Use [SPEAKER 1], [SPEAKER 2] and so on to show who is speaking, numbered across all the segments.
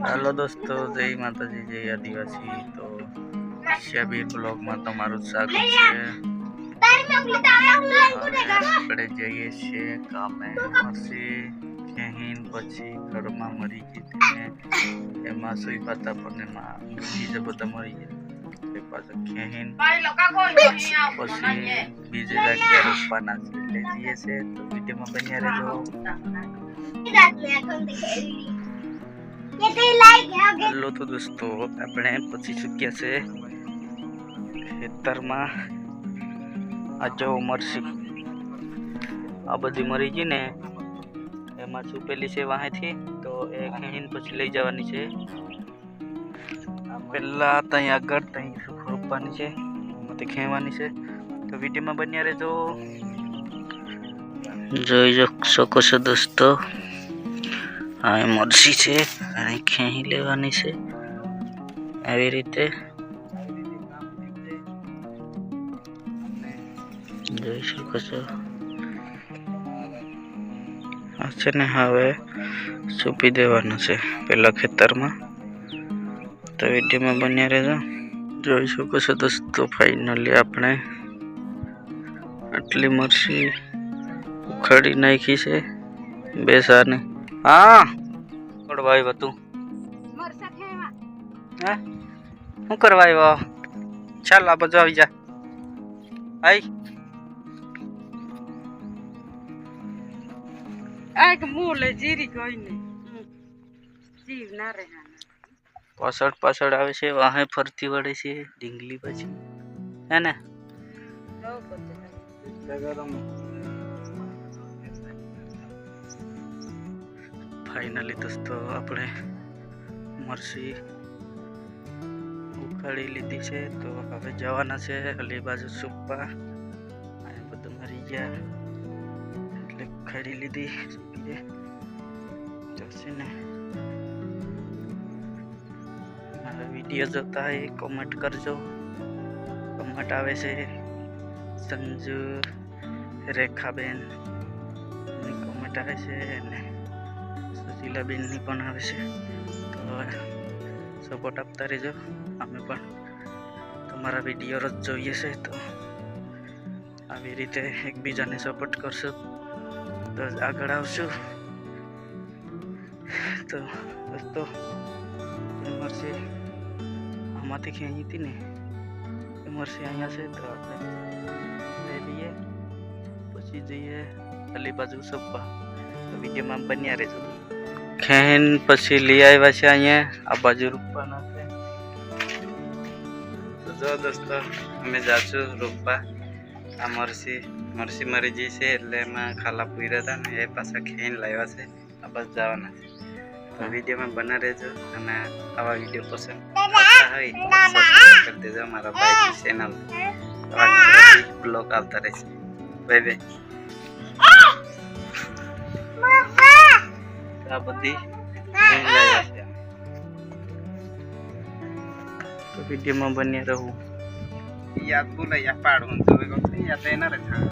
[SPEAKER 1] હાલો દોસ્તો, જય માતાજી, જય આદિવાસી. તો શિયાબીર બ્લોગમાં તમારું સ્વાગત છે. આપણે જઈએ છીએ કામે પછી ખેહીન પછી ઘરમાં મરી ગઈ એમાં સુઈ પાતા પણ એમાં બીજા બધા મરી ગયા એ પાછા ખેહીન પછી બીજે રાખ્યા રોપવાના છે એટલે જઈએ છે. તો વિડીયોમાં બન્યા રહેજો. હેલો તો દોસ્તો આપણે પછી ચૂક્યા છે ખેતરમાં. આ જો મરસી આ બધી મરી ગઈ ને એમાં છુપેલી છે વાહેથી તો એ ખેહીને પછી લઈ જવાની છે. પહેલા ત્યાં આગળ ત્યાં રોપવાની છે એમાંથી ખેવાની છે. તો વિડીયોમાં બન્યા રહેજો. જોઈ શકો છો દોસ્તો, આ મરસી છે, અને ખેહી લેવાની છે. આવી રીતે. જોઈ શકો છો. છે ને હવે સૂપી દેવાનું છે, પેલા ખેતરમાં. તો વિડીયોમાં બન્યા રહેજો. જોઈ શકો છો દોસ્તો ફાઇનલી આપણે આટલી મરસી ઉખાડી નાખી છે બે સાને. હા કરવા આવ્યો તું. હે? શું કરવા આવ્યો? ચાલ આ બધું આવી જા. આઈ.
[SPEAKER 2] આગ મૂળ જીરી કોઈને જીવ ના રહે
[SPEAKER 1] પાછળ પાછળ આવે છે, વાહે ફરતી વળે છે ડીંગલી પછી. હે ને? ફાઇનલી દોસ્તો આપણે મરસી ઉખાડી લીધી છે, તો હવે જવાના છે, અલી બાજુ સુપા આ બધું મરી ગયા. એટલે ઉખાડી લીધી. જશે ને. વીડિયો જોતા હોય કોમેન્ટ કરજો. કોમેન્ટ આવે છે સંજુ રેખાબેન. કોમેન્ટ આવે છે અને સુશીલાબેનની પણ આવે છે. તો સપોર્ટ આપતા રહેજો. અમે પણ તમારા વીડિયો જ જોઈએ છે તો આવી રીતે એકબીજાને સપોર્ટ કરશું. તો જ આગળ આવશું. તો દોસ્તો મરસી આમાંથી ખેંચી હતી ને એ મરસી અહીંયા છે તો આપણે લઈ લઈએ પછી જઈએ અલી બાજુ સબ્બા તો વિડીયોમાં બન્યા રહેજો ખેન પછી લઈ આવ્યા છે અહીંયા આ બાજુ રૂપવાના છે તો જો દોસ્તો અમે જાશું રૂપવા આ મરસી મરસી મરી ગઈ છે એટલે એમાં ખાલા પૂર્યા હતા ને એ પાછા ખેન લાવ્યા છે આ બસ જવાના છે તો વિડીયોમાં બના રહેજો અને આવા વીડિયો પસંદ હોય તો સબસ્ક્રાઈબ કરી દેજો મારા ભાઈ ચેનલ આવા ગુજરાતી બ્લોગ આવતા રહેશે બાય બાય આ બધી ખેન લાવ્યા છે તો વિડીયોમાં બન્યા રહું
[SPEAKER 3] યાદ બોલા યા પાડવું તો યા તો એના રજા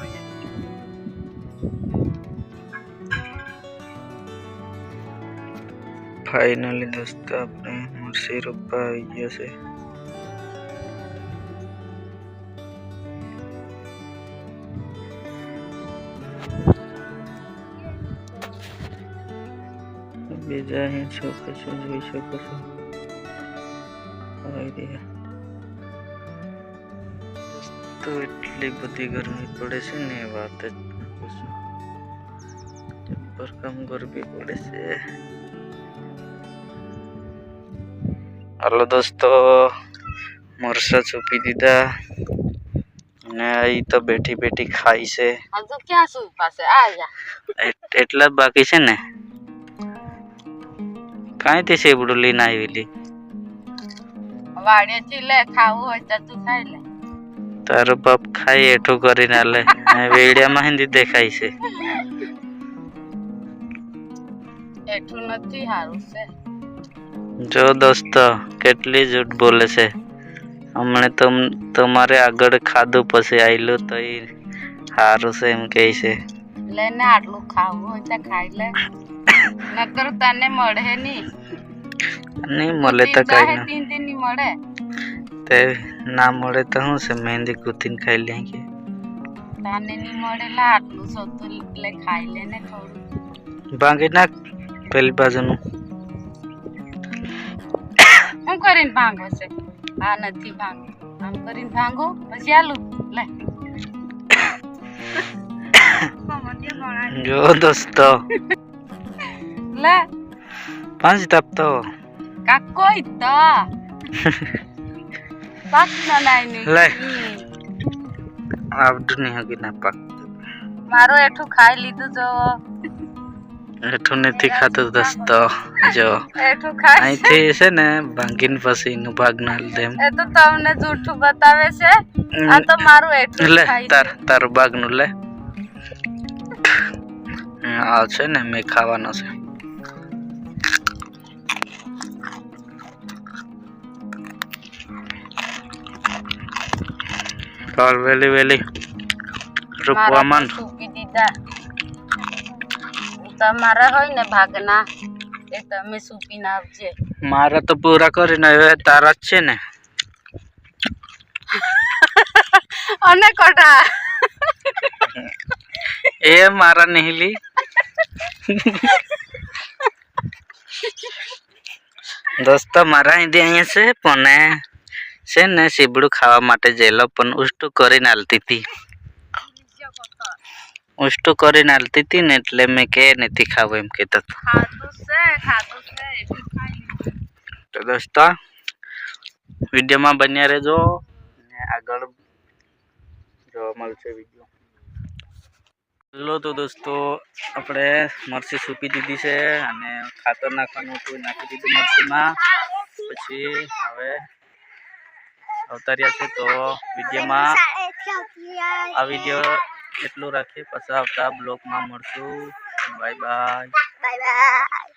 [SPEAKER 1] ફાઇનલી દોસ્તો આપણે મરસી રોપવા આવી ગયા છે બીજા અહીં શકો છો જોઈ શકો છો આવી રહ્યા તો એટલી બધી ગરમી પડે છે ને એ વાત હાલો દોસ્તો મરસા છુપી દીધા. અને એ તો બેઠી બેઠી ખાઈ છે. એટલા જ બાકી છે ને? કાંઈ તે સેબડું લઈને આવેલી તારો બાપ ખાઈ એઠું કરીને લે વેડિયામાં હિન્દી દેખાય છે.
[SPEAKER 2] એઠું નથી સારું છે.
[SPEAKER 1] જો દોસ્તો કેટલી જૂઠ બોલે છે. હમણે તમ તમારે આગળ ખાધું પછી આયલું તો એ સારું છે એમ કહે છે.
[SPEAKER 2] લઈને આટલું ખાવું હોય તો ખાઈ લે. નકર તને મળે નહીં
[SPEAKER 1] નહીં મળે તો કઈ ના.
[SPEAKER 2] તીન તીનની મળે.
[SPEAKER 1] તે ના મળે તો શું છે મહેંદી કૂતીને ખાઈ લે કે
[SPEAKER 2] તને નહીં મળે લા આટલું સોતું એટલે ખાઈ લે ને થોડું.
[SPEAKER 1] ભાંગી નાખ પેલી બાજુનું.
[SPEAKER 2] શું કરીને ભાંગો છે આ નથી ભાંગો. આમ કરીને ભાંગો પછી આલુ. લે.
[SPEAKER 1] જો દોસ્તો.
[SPEAKER 2] લે.
[SPEAKER 1] પાંચ તાપતો
[SPEAKER 2] કાકોઈ તો. પાક ના નાઈ
[SPEAKER 1] લે. આવડું નહીં હગી ના પાક
[SPEAKER 2] મારો એઠું ખાઈ લીધું જો.
[SPEAKER 1] એઠું નથી ખાતું દોસ્તો જો. અહીંથી છે ને ભાંગીને પછી નું ભાગ ના દે
[SPEAKER 2] એ તો તમને જૂઠું બતાવે છે? આ તો મારું એઠું
[SPEAKER 1] લે
[SPEAKER 2] તાર
[SPEAKER 1] તાર તારું ભાગનું લે. આ છે ને મેં ખાવાનો છે. કાલ વેલી વેલી. રૂપવા માંડ.
[SPEAKER 2] દીધા. તમારા હોય ને ભાગના એ તમે સૂકીને આવજે.
[SPEAKER 1] મારા તો પૂરા કરીને હવે તારા જ છે ને.
[SPEAKER 2] અને કોટા
[SPEAKER 1] એ મારા નહેલી. દોસ્તો મારા અહીંથી અહીંયા છે પણ છે ને સીબડું ખાવા માટે જેલો પણ ઉષ્ટું કરીને હાલતી હતી. ઉષ્ટું કરીને હાલતી હતી ને એટલે મેં કે નથી ખાવું એમ કહેતો હતો.
[SPEAKER 2] ખાધું છે ખાધું છે એટલું ખાઈ લીધું.
[SPEAKER 1] તો દોસ્તો વિડીયોમાં બન્યા રહેજો ને આગળ જોવા મળશે વીડિયો લો તો દોસ્તો આપણે મરસી સૂપી દીધી છે અને ખાતર નાખવાનું હતું નાખી દીધું મરસીમાં પછી હવે અવતાર્યા છે તો વિડીયોમાં આ વીડિયો એટલું રાખીએ. પછી આવતા બ્લોગમાં મળશું. Bye bye
[SPEAKER 4] bye bye.